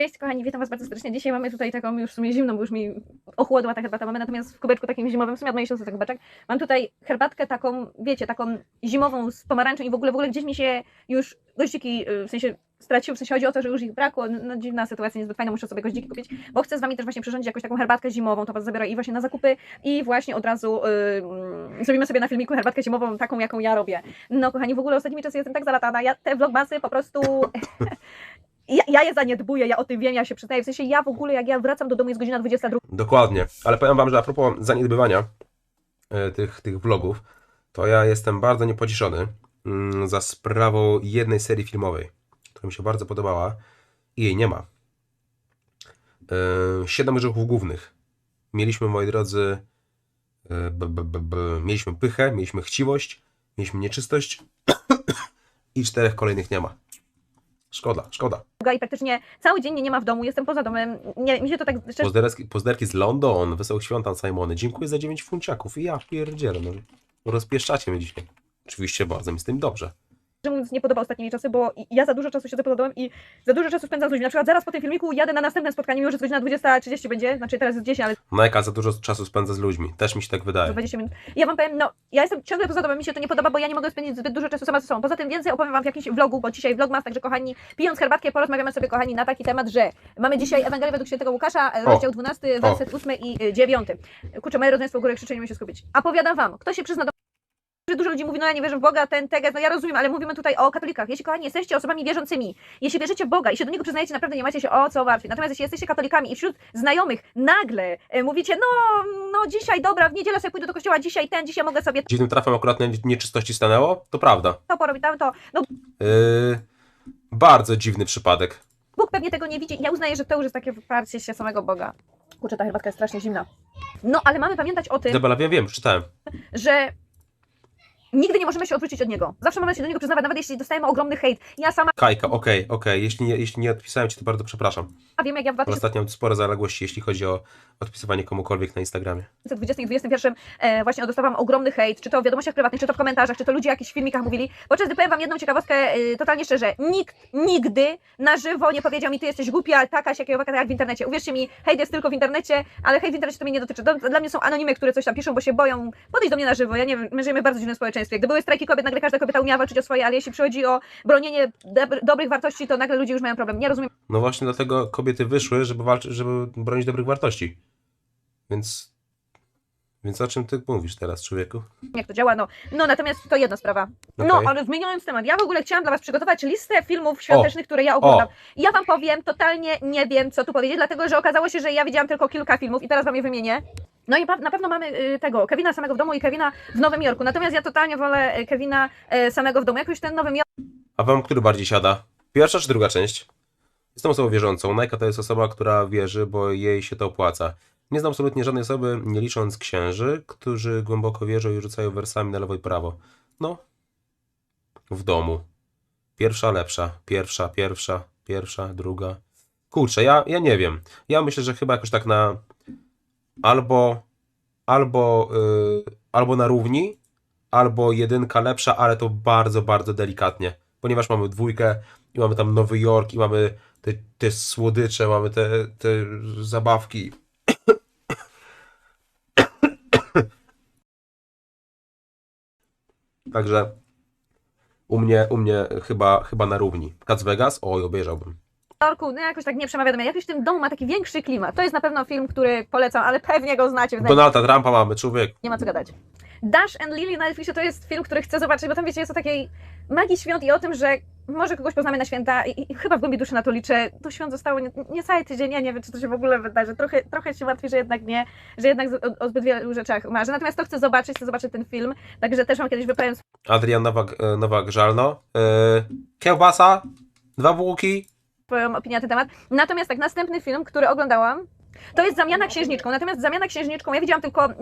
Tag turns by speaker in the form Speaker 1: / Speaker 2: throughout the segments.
Speaker 1: Cześć kochani, witam was bardzo serdecznie. Dzisiaj mamy tutaj taką już w sumie zimną, bo już mi ochłodła ta herbata. Mamy natomiast w kubeczku takim zimowym, w sumie od mojej siostry kubeczek. Mam tutaj herbatkę taką, wiecie, taką zimową z pomarańczą i w ogóle, w ogóle gdzieś mi się już goździki, y, w sensie straciły, w sensie chodzi o to, że już ich brakło. No dziwna sytuacja, niezbyt fajna, muszę sobie goździki kupić, bo chcę z wami też właśnie przyrządzić jakąś taką herbatkę zimową, to was zabiorę i właśnie na zakupy i właśnie od razu y, mm, zrobimy sobie na filmiku herbatkę zimową taką, jaką ja robię. No kochani, w ogóle ostatnimi czasy jestem tak zalatana, ja te vlogmasy po prostu... Ja, ja je zaniedbuję, ja o tym wiem, ja się przyznaję. W sensie ja w ogóle, jak ja wracam do domu, jest godzina 22,
Speaker 2: Dokładnie. Ale powiem wam, że a propos zaniedbywania e, tych, tych vlogów, to ja jestem bardzo niepocieszony mm, za sprawą jednej serii filmowej, która mi się bardzo podobała i jej nie ma. E, Siedem grzechów głównych. Mieliśmy, moi drodzy, e, b, b, b, b, mieliśmy pychę, mieliśmy chciwość, mieliśmy nieczystość i czterech kolejnych nie ma. Szkoda, szkoda.
Speaker 1: i praktycznie cały dzień mnie nie ma w domu, jestem poza domem. Nie, mi się to tak szczerze
Speaker 2: Pozderki, pozderki z London, Wesołych Świąt Simony. Dziękuję za 9 funciaków. I ja pierdzielę, no. Rozpieszczacie mnie dzisiaj. Oczywiście bardzo mi z tym dobrze.
Speaker 1: Mówiąc nie podoba ostatnimi czasy, bo ja za dużo czasu siedzę poza domem i za dużo czasu spędzam z ludźmi. Na przykład zaraz po tym filmiku jadę na następne spotkanie, mimo że godzina 20.30 będzie, znaczy teraz jest 10, ale
Speaker 2: Majka za dużo czasu spędza z ludźmi. Też mi się tak wydaje.
Speaker 1: 20 minut. Ja wam powiem, no, ja jestem ciągle poza domem, mi się to nie podoba, bo ja nie mogę spędzić zbyt dużo czasu sama ze sobą. Poza tym więcej opowiem wam w jakimś vlogu, bo dzisiaj vlogmas, także kochani, pijąc herbatkę, porozmawiamy sobie, kochani, na taki temat, że mamy dzisiaj Ewangelię według świętego Łukasza,
Speaker 2: O.
Speaker 1: rozdział 12, werset 8 i e, 9. Kurczę, moje rodzeństwo w górę krzyczenie musi się skupić. A powiadam wam, kto się przyzna do że dużo ludzi mówi, no ja nie wierzę w Boga, ten teges, no ja rozumiem, ale mówimy tutaj o katolikach. Jeśli, kochani, jesteście osobami wierzącymi, jeśli wierzycie w Boga i się do Niego przyznajecie, naprawdę nie macie się o co martwić. Natomiast jeśli jesteście katolikami i wśród znajomych nagle e, mówicie, no, no dzisiaj, dobra, w niedzielę sobie pójdę do kościoła, dzisiaj ten, dzisiaj mogę sobie
Speaker 2: Dziwnym trafem akurat na nieczystości stanęło? To prawda.
Speaker 1: to porobić, tamto, no
Speaker 2: Yy, bardzo dziwny przypadek.
Speaker 1: Bóg pewnie tego nie widzi ja uznaję, że to już jest takie wyparcie się samego Boga. Kurczę, ta herbatka jest strasznie zimna. No, ale mamy pamiętać o tym,
Speaker 2: Izabela, wiem, wiem, przeczytałem.
Speaker 1: że nigdy nie możemy się odwrócić od Niego. Zawsze mamy się do Niego przyznawać, nawet jeśli dostajemy ogromny hejt. Ja sama
Speaker 2: Kajka, okej, okej. Jeśli, nie, jeśli nie odpisałem ci, to bardzo przepraszam.
Speaker 1: wiem, jak ja w
Speaker 2: Bo ostatnio mam spore zaległości, jeśli chodzi o odpisywanie komukolwiek na Instagramie.
Speaker 1: 2020 i 2021 e, właśnie dostawałam ogromny hejt, czy to w wiadomościach prywatnych, czy to w komentarzach, czy to ludzie w jakichś filmikach mówili. Podczas gdy powiem Wam jedną ciekawostkę, e, totalnie szczerze, nikt nigdy na żywo nie powiedział mi, ty jesteś głupia, taka, jak jak w internecie. Uwierzcie mi, hejt jest tylko w internecie, ale hejt w internecie to mnie nie dotyczy. Do, dla mnie są anonimy, które coś tam piszą, bo się boją podejść do mnie na żywo. Ja nie wiem, my żyjemy w bardzo dziwnym społeczeństwie. Gdy były strajki kobiet, nagle każda kobieta umiała walczyć o swoje, ale jeśli przychodzi o bronienie dobr- dobrych wartości, to nagle ludzie już mają problem. Nie rozumiem,
Speaker 2: No właśnie dlatego kobiety wyszły, żeby walczyć, żeby bronić dobrych wartości. Więc. Więc o czym ty mówisz teraz, człowieku?
Speaker 1: jak to działa. No, no natomiast to jedna sprawa. No,
Speaker 2: Okej.
Speaker 1: ale zmieniając temat, ja w ogóle chciałam dla Was przygotować listę filmów świątecznych, które ja oglądam. I ja Wam powiem, totalnie nie wiem, co tu powiedzieć, dlatego że okazało się, że ja widziałam tylko kilka filmów i teraz Wam je wymienię. No i na pewno mamy y, tego, Kevina samego w domu i Kevina w Nowym Jorku. Natomiast ja totalnie wolę y, Kevina y, samego w domu. Jakoś ten Nowy Jork
Speaker 2: A wam który bardziej siada? Pierwsza czy druga część? Jestem osobą wierzącą. Najka to jest osoba, która wierzy, bo jej się to opłaca. Nie znam absolutnie żadnej osoby, nie licząc księży, którzy głęboko wierzą i rzucają wersami na lewo i prawo. No. W domu. Pierwsza lepsza. Pierwsza, pierwsza, pierwsza, druga. Kurczę, ja, ja nie wiem. Ja myślę, że chyba jakoś tak na albo albo, yy, albo na równi, albo jedynka lepsza, ale to bardzo, bardzo delikatnie. Ponieważ mamy dwójkę i mamy tam Nowy Jork i mamy te, te słodycze, mamy te, te zabawki. Także u mnie, u mnie chyba, chyba na równi. Cats Vegas? Oj, obejrzałbym.
Speaker 1: Jorku, no jakoś tak nie przemawia do mnie. Jakoś w tym domu ma taki większy klimat. To jest na pewno film, który polecam, ale pewnie go znacie.
Speaker 2: Donalda Trumpa mamy, człowiek.
Speaker 1: Nie ma co gadać. Dash and Lily na Netflixie to jest film, który chcę zobaczyć, bo tam wiecie, jest o takiej magii świąt i o tym, że może kogoś poznamy na święta i, i chyba w głębi duszy na to liczę. Do świąt zostało nie, niecały tydzień, ja nie wiem, czy to się w ogóle wydarzy. Trochę, trochę się martwię, że jednak nie, że jednak o, o zbyt wielu rzeczach marzę. Natomiast to chcę zobaczyć, chcę zobaczyć ten film, także też mam kiedyś wypowiem
Speaker 2: Adrian Nowak, Nowak Żalno. E, kiełbasa, dwa bułki.
Speaker 1: Swoją opinię na ten temat. Natomiast tak, następny film, który oglądałam, to jest Zamiana Księżniczką. Natomiast Zamiana Księżniczką, ja widziałam tylko y,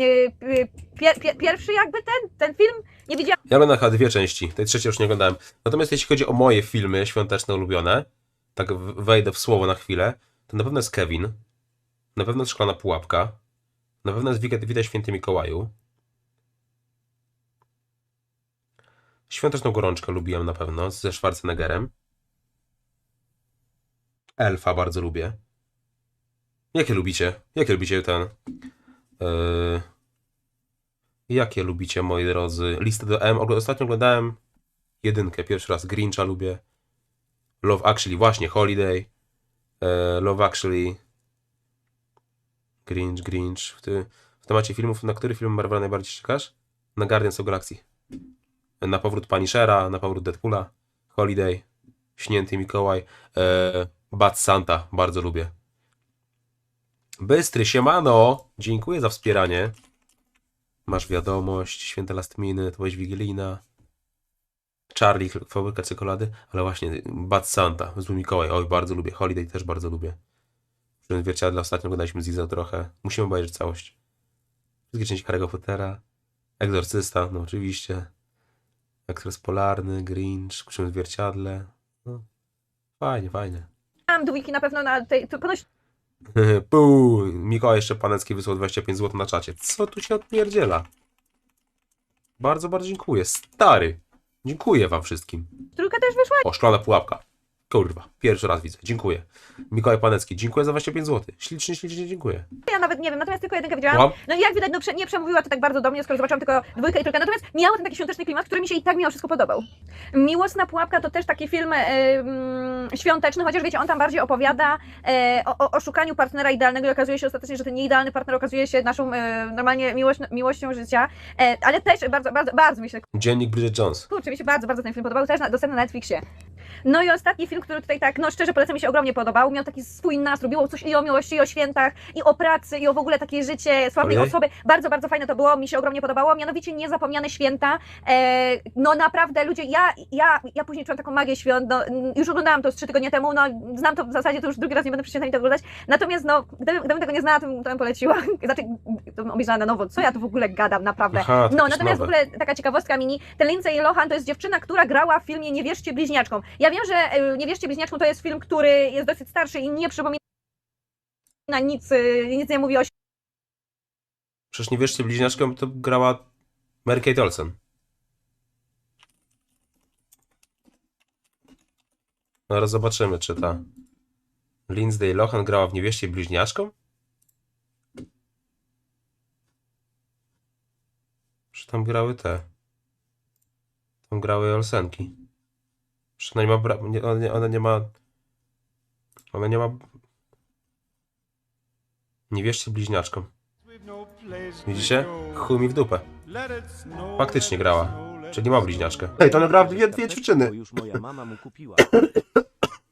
Speaker 1: y, pier, pier, pierwszy jakby ten, ten film, nie widziałam
Speaker 2: Ja oglądam chyba dwie części, tej trzeciej już nie oglądałem. Natomiast jeśli chodzi o moje filmy świąteczne ulubione, tak wejdę w słowo na chwilę, to na pewno jest Kevin, na pewno jest Szklana Pułapka, na pewno jest Witaj Święty Mikołaju. Świąteczną gorączkę lubiłem na pewno, ze Schwarzeneggerem. Elfa bardzo lubię. Jakie lubicie? Jakie lubicie ten? Yy... Jakie lubicie, moi drodzy? Listę do M. Ostatnio oglądałem jedynkę, pierwszy raz. Grincha lubię. Love Actually, właśnie, Holiday. E, Love Actually. Grinch, Grinch. W, ty, w temacie filmów, na który film Marvela najbardziej czekasz? Na Guardians of Galaxy. Na powrót Punishera, na powrót Deadpoola. Holiday. Śnięty Mikołaj. E, Bad Santa, bardzo lubię. Bystry, siemano! Dziękuję za wspieranie. Masz wiadomość, święte last minute, byłeś wigilijna. Charlie, fabryka czekolady, ale właśnie Bad Santa, Zły Mikołaj, oj, bardzo lubię. Holiday też bardzo lubię. W zwierciadle ostatnio oglądaliśmy Ziza trochę. Musimy obejrzeć całość. Wszystkie części Harry'ego Pottera. Egzorcysta, no oczywiście. Ekspres Polarny, Grinch, przy zwierciadle. No. Fajnie, fajnie.
Speaker 1: Mam dwójki na pewno na tej, to ponoć
Speaker 2: Puu, Mikołaj jeszcze Panecki wysłał 25 zł na czacie. Co tu się odpierdziela? Bardzo, bardzo dziękuję. Stary. Dziękuję wam wszystkim.
Speaker 1: trójka też wyszła.
Speaker 2: O, szklana pułapka. Kurwa, pierwszy raz widzę. Dziękuję. Mikołaj Panecki, dziękuję za 25 zł. Ślicznie, ślicznie dziękuję.
Speaker 1: Ja nawet nie wiem, natomiast tylko jedynkę widziałam. No i jak widać, no prze, nie przemówiła to tak bardzo do mnie, skoro zobaczyłam tylko dwójkę i trójkę. Natomiast miało ten taki świąteczny klimat, który mi się i tak mimo wszystko podobał. Miłosna pułapka to też taki film e, mm, świąteczny, chociaż wiecie, on tam bardziej opowiada e, o, o, o szukaniu partnera idealnego i okazuje się ostatecznie, że ten nieidealny partner okazuje się naszą e, normalnie miłość, miłością życia. E, ale też bardzo, bardzo, bardzo mi się
Speaker 2: Dziennik Bridget Jones.
Speaker 1: Kurczę, mi się bardzo, bardzo ten film podobał, też na, dostępny na Netflixie. No i ostatni film, który tutaj tak, no szczerze polecam, mi się ogromnie podobał. Miał taki swój nastrój, było coś i o miłości, i o świętach, i o pracy, i o w ogóle takie życie sławnej
Speaker 2: Ojej.
Speaker 1: osoby. Bardzo, bardzo fajne to było, mi się ogromnie podobało. Mianowicie Niezapomniane Święta. E, no naprawdę, ludzie, ja, ja, ja później czułam taką magię świąt, no, już oglądałam to z trzy tygodnie temu, no znam to w zasadzie, to już drugi raz nie będę przy świętami to oglądać. Natomiast no, gdybym, gdybym tego nie znała, to bym, to bym poleciła. Znaczy, to bym obejrzała na nowo, co ja tu w ogóle gadam, naprawdę.
Speaker 2: Aha,
Speaker 1: No, natomiast w
Speaker 2: nowe.
Speaker 1: ogóle taka ciekawostka mini, ten Lindsay Lohan to jest dziewczyna, która grała w filmie Nie wierzcie bliźniaczkom. Ja wiem, że y, Nie wierzcie bliźniaczkom to jest film, który jest dosyć starszy i nie przypomina nic, y, nic nie mówi o
Speaker 2: Przecież nie wierzcie, bliźniaczką to grała Mary Kate Olsen. No ale zobaczymy, czy ta Lindsay Lohan grała w Niewieście bliźniaczką? Czy tam grały te? Tam grały Olsenki. Czy ona nie ma... Bra... Nie, ona, nie, ona nie ma... Ona nie ma... Niewieście bliźniaczką. Widzicie? Chuj mi w dupę.
Speaker 3: Faktycznie grała.
Speaker 2: Czyli ma bliźniaczkę. Ej, to w dwie, dwie
Speaker 4: kupiła.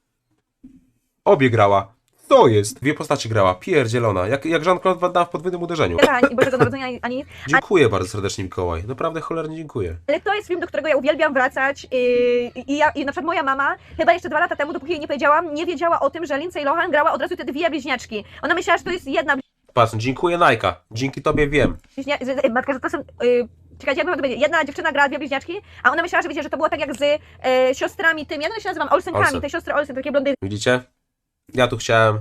Speaker 2: Obie grała. To jest. Dwie postacie grała. Pierdzielona. Jak, jak Jean-Claude Van Damme w podwójnym uderzeniu.
Speaker 1: ani Bożego Narodzenia, ani-.
Speaker 2: Dziękuję bardzo serdecznie Mikołaj. Naprawdę cholernie dziękuję.
Speaker 1: Ale to jest film, do którego ja uwielbiam wracać yy, i, ja, i na przykład moja mama, chyba jeszcze dwa lata temu, dopóki jej nie powiedziałam, nie wiedziała o tym, że Lindsay Lohan grała od razu te dwie bliźniaczki. Ona myślała, że to jest jedna
Speaker 2: Patrz, dziękuję Najka. Dzięki tobie wiem.
Speaker 1: bliźnia... Matka, że to są... Yy, Czekajcie, jak to powiedzieć? Jedna dziewczyna grała dwie bliźniaczki, a ona myślała, że wiecie, że to było tak jak z e, siostrami tymi, jak one się nazywam, Olsenkami,
Speaker 2: Olsen.
Speaker 1: te siostry Olsen, takie blondynki.
Speaker 2: Widzicie? Ja tu chciałem,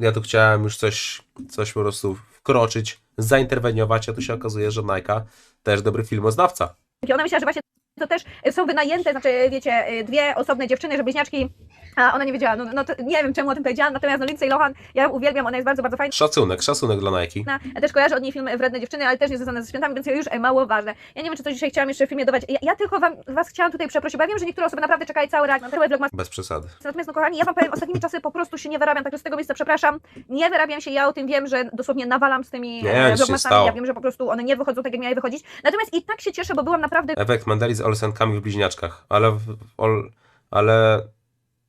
Speaker 2: ja tu chciałem już coś, coś po prostu wkroczyć, zainterweniować, a tu się okazuje, że Najka też dobry filmoznawca.
Speaker 1: Ona myślała, że właśnie to też są wynajęte, znaczy wiecie, dwie osobne dziewczyny, że bliźniaczki, a ona nie wiedziała. No, no to nie wiem, czemu o tym powiedziałam, natomiast no Lindsay Lohan, ja ją uwielbiam, ona jest bardzo, bardzo fajna.
Speaker 2: Szacunek, szacunek dla Najki.
Speaker 1: Ja też kojarzę od niej film Wredne dziewczyny, ale też nie związane ze świętami, więc już e, mało ważne. Ja nie wiem, czy coś dzisiaj chciałam jeszcze w filmie dodać. Ja, ja tylko wam, was chciałam tutaj przeprosić, bo ja wiem, że niektóre osoby naprawdę czekają cały rok na cały vlogmas.
Speaker 2: Bez przesady.
Speaker 1: Natomiast no kochani, ja wam powiem, ostatnimi czasy po prostu się nie wyrabiam, także z tego miejsca przepraszam. Nie wyrabiam się, ja o tym wiem, że dosłownie nawalam z tymi
Speaker 2: Nie,
Speaker 1: e,
Speaker 2: nic się
Speaker 1: vlogmasami.
Speaker 2: stało.
Speaker 1: Ja wiem, że po prostu one nie wychodzą tak, jak miały wychodzić. Natomiast i tak się cieszę, bo byłam naprawdę
Speaker 2: Efekt Mandeli z Olsenkami w bliźniaczkach, ale w ol, ale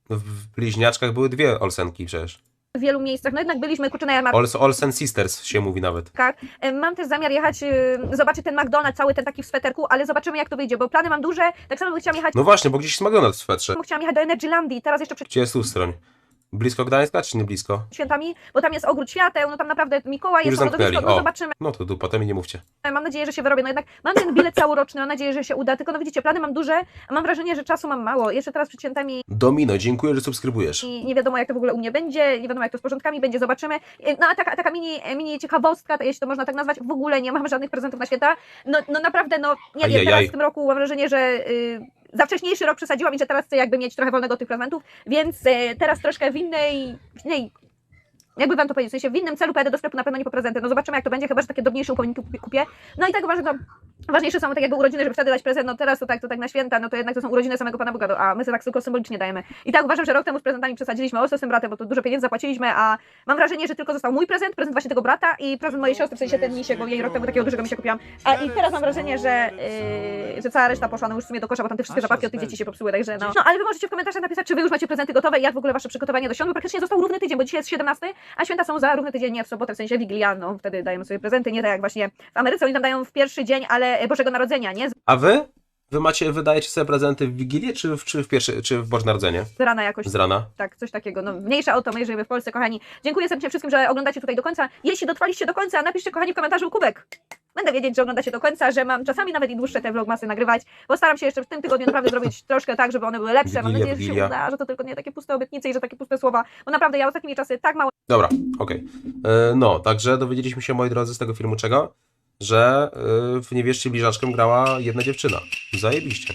Speaker 2: w bliźniaczkach były dwie Olsenki przecież.
Speaker 1: w wielu miejscach. No jednak byliśmy kurczę na.
Speaker 2: Ols, Olsen Sisters się mówi nawet.
Speaker 1: E, Mam też zamiar jechać, e, zobaczyć ten McDonald's, cały ten taki w sweterku, ale zobaczymy jak to wyjdzie, bo plany mam duże. Tak samo bym chciałam jechać,
Speaker 2: No właśnie, bo gdzieś jest McDonald's w swetrze.
Speaker 1: chciałam jechać do Energylandii, teraz jeszcze przed
Speaker 2: 30 stroń. Blisko Gdańska, czy nie blisko?
Speaker 1: świętami, bo tam jest ogród świateł, no tam naprawdę Mikołaj
Speaker 2: Już
Speaker 1: jest
Speaker 2: zamknęli,
Speaker 1: no
Speaker 2: o.
Speaker 1: zobaczymy.
Speaker 2: No to dupa, to mi nie mówcie.
Speaker 1: Mam nadzieję, że się wyrobię. No jednak mam ten bilet całoroczny, mam nadzieję, że się uda, tylko no widzicie, plany mam duże, a mam wrażenie, że czasu mam mało. Jeszcze teraz przed świętami
Speaker 2: Domino, dziękuję, że subskrybujesz.
Speaker 1: i nie wiadomo jak to w ogóle u mnie będzie, nie wiadomo jak to z porządkami będzie, zobaczymy. No a taka, taka mini, mini ciekawostka, to jeśli to można tak nazwać, w ogóle nie mam żadnych prezentów na święta. No, no naprawdę, no nie wiem,
Speaker 2: Ajajaj.
Speaker 1: teraz w tym roku mam wrażenie, że y, za wcześniejszy rok przesadziłam i że teraz chcę jakby mieć trochę wolnego tych prezentów, więc e, teraz troszkę w innej, w innej jakby wam to powiedzieć, w sensie w innym celu pojadę do sklepu na pewno nie po prezenty, no zobaczymy jak to będzie, chyba, że takie drobniejsze upominki kupię-. No i tak uważam, że to ważniejsze są tak jakby urodziny, żeby wtedy dać prezent, no teraz to tak, to tak na święta, no to jednak to są urodziny samego Pana Boga, no, a my sobie tak tylko symbolicznie dajemy. I tak uważam, że rok temu z prezentami przesadziliśmy ostro z tym bratem, bo to dużo pieniędzy zapłaciliśmy, a mam wrażenie, że tylko został mój prezent, prezent właśnie tego brata i prezent mojej siostry, w sensie ten misiek, bo jej rok temu takiego dużego misia kupiłam. A i teraz mam wrażenie, że, yy, że cała reszta poszła no już w sumie do kosza, bo tam te wszystkie zabawki od tych dzieci się popsuły, także no. No ale wy możecie w komentarzach napisać, czy wy już macie prezenty gotowe i jak w ogóle wasze przygotowanie do świąt, bo praktycznie został równy tydzień, bo dzisiaj jest 17, a święta są za równy tydzień, nie w sobotę, w sensie Wigilia, no wtedy dajemy sobie prezenty, nie tak jak właśnie w Ameryce, oni tam dają w pierwszy dzień, ale e, Bożego Narodzenia, nie?
Speaker 2: A wy? Wy macie, wydajecie sobie prezenty w Wigilię, czy w, czy w, pierwszy, czy w Boże Narodzenie?
Speaker 1: Z rana jakoś.
Speaker 2: Z rana?
Speaker 1: Tak, coś takiego. No, mniejsza o to, my żyjemy w Polsce, kochani. Dziękuję serdecznie wszystkim, że oglądacie tutaj do końca. Jeśli dotrwaliście do końca, napiszcie, kochani, w komentarzu kubek. Będę wiedzieć, że oglądacie do końca, że mam czasami nawet i dłuższe te vlogmasy nagrywać, bo staram się jeszcze w tym tygodniu naprawdę zrobić troszkę tak, żeby one były lepsze. Mam
Speaker 2: Wigilia,
Speaker 1: nadzieję, że się uda, że to tylko nie takie puste obietnice i że takie puste słowa, bo naprawdę ja ostatnimi czasy tak mało
Speaker 2: Dobra, okej. E, No, także dowiedzieliśmy się, moi drodzy, z tego filmu czego? Że e, w Niewierzcie Bliżaczkiem grała jedna dziewczyna. Zajebiście.